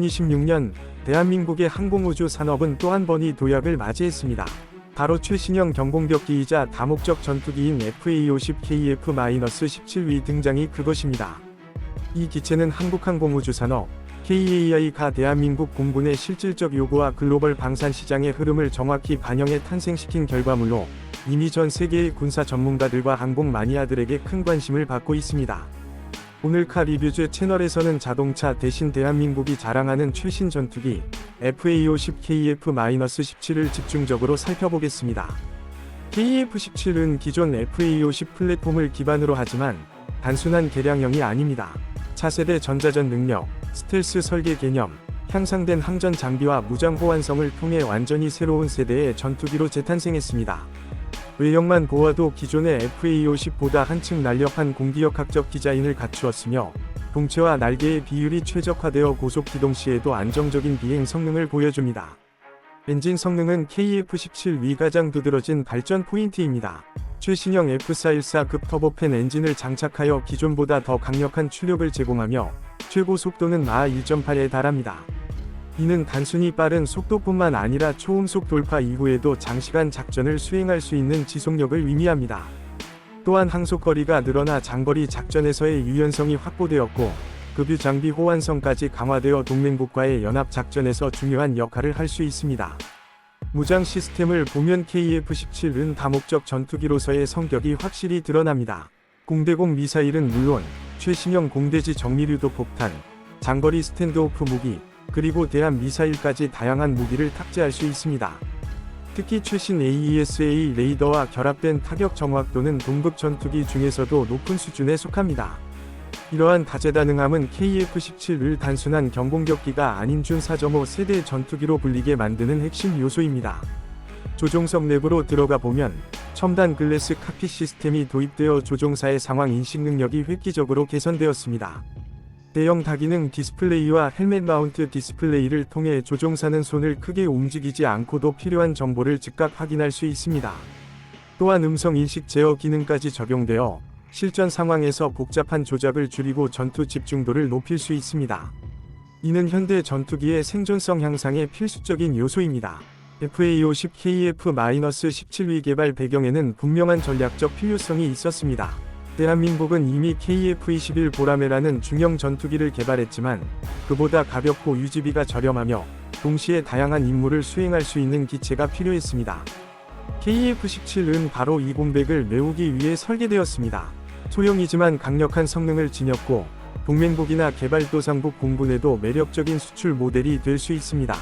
2026년 대한민국의 항공우주 산업은 또 한 번의 도약을 맞이했습니다. 바로 최신형 경공격기이자 다목적 전투기인 FA-50KF-17위 등장이 그것입니다. 이 기체는 한국항공우주산업 KAI가 대한민국 공군의 실질적 요구와 글로벌 방산 시장의 흐름을 정확히 반영해 탄생시킨 결과물로 이미 전 세계의 군사 전문가들과 항공 마니아들에게 큰 관심을 받고 있습니다. 오늘 카 리뷰즈 채널에서는 자동차 대신 대한민국이 자랑하는 최신 전투기 FA50KF-17을 집중적으로 살펴보겠습니다. KF-17은 기존 FA50 플랫폼을 기반으로 하지만 단순한 개량형이 아닙니다. 차세대 전자전 능력, 스텔스 설계 개념, 향상된 항전 장비와 무장 호환성을 통해 완전히 새로운 세대의 전투기로 재탄생했습니다. 외형만 보아도 기존의 FA50보다 한층 날렵한 공기역학적 디자인을 갖추었으며 동체와 날개의 비율이 최적화되어 고속 기동 시에도 안정적인 비행 성능을 보여줍니다. 엔진 성능은 KF17 위 가장 두드러진 발전 포인트입니다. 최신형 F414급 터보팬 엔진을 장착하여 기존보다 더 강력한 추력을 제공하며 최고 속도는 마하 1.8에 달합니다. 이는 단순히 빠른 속도뿐만 아니라 초음속 돌파 이후에도 장시간 작전을 수행할 수 있는 지속력을 의미합니다. 또한 항속거리가 늘어나 장거리 작전에서의 유연성이 확보되었고 급유 장비 호환성까지 강화되어 동맹국과의 연합 작전에서 중요한 역할을 할 수 있습니다. 무장 시스템을 보면 KF-17은 다목적 전투기로서의 성격이 확실히 드러납니다. 공대공 미사일은 물론 최신형 공대지 정밀유도 폭탄, 장거리 스탠드오프 무기, 그리고 대한 미사일까지 다양한 무기를 탑재할 수 있습니다. 특히 최신 AESA 레이더와 결합된 타격 정확도는 동급 전투기 중에서도 높은 수준에 속합니다. 이러한 다재다능함은 KF-17을 단순한 경공격기가 아닌 준 4.5 세대 전투기로 불리게 만드는 핵심 요소입니다. 조종석 내부로 들어가 보면 첨단 글래스 카피 시스템이 도입되어 조종사의 상황 인식 능력이 획기적으로 개선되었습니다. 대형 다기능 디스플레이와 헬멧 마운트 디스플레이를 통해 조종사는 손을 크게 움직이지 않고도 필요한 정보를 즉각 확인할 수 있습니다. 또한 음성 인식 제어 기능까지 적용되어 실전 상황에서 복잡한 조작을 줄이고 전투 집중도를 높일 수 있습니다. 이는 현대 전투기의 생존성 향상에 필수적인 요소입니다. FA50KF-17위 개발 배경에는 분명한 전략적 필요성이 있었습니다. 대한민국은 이미 KF-21 보라매라는 중형 전투기를 개발했지만 그보다 가볍고 유지비가 저렴하며 동시에 다양한 임무를 수행할 수 있는 기체가 필요했습니다. KF-17은 바로 이 공백을 메우기 위해 설계되었습니다. 소형이지만 강력한 성능을 지녔고 동맹국이나 개발도상국 공군에도 매력적인 수출 모델이 될 수 있습니다.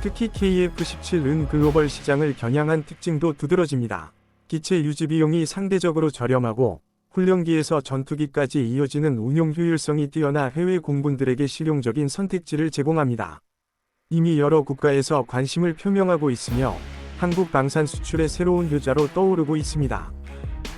특히 KF-17은 글로벌 시장을 겨냥한 특징도 두드러집니다. 기체 유지 비용이 상대적으로 저렴하고 훈련기에서 전투기까지 이어지는 운용 효율성이 뛰어나 해외 공군들에게 실용적인 선택지를 제공합니다. 이미 여러 국가에서 관심을 표명하고 있으며 한국 방산 수출의 새로운 효자로 떠오르고 있습니다.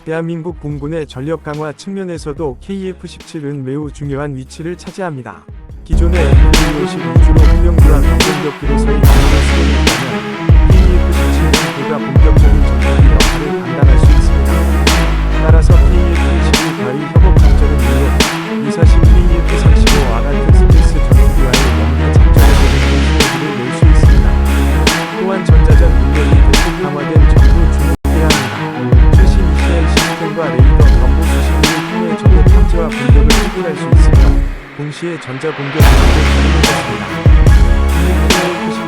대한민국 공군의 전력 강화 측면에서도 KF-17은 매우 중요한 위치를 차지합니다. 기존의 F-50 위주로 훈련기와 경공격기로서의 기능을 수행했다면 KF-17은 보다 본격적인 전투기 역할을 있습니다. 해결할 수 있으며 동시에 전자 공격 능력을 가능해졌습니다. KF-17이 단순한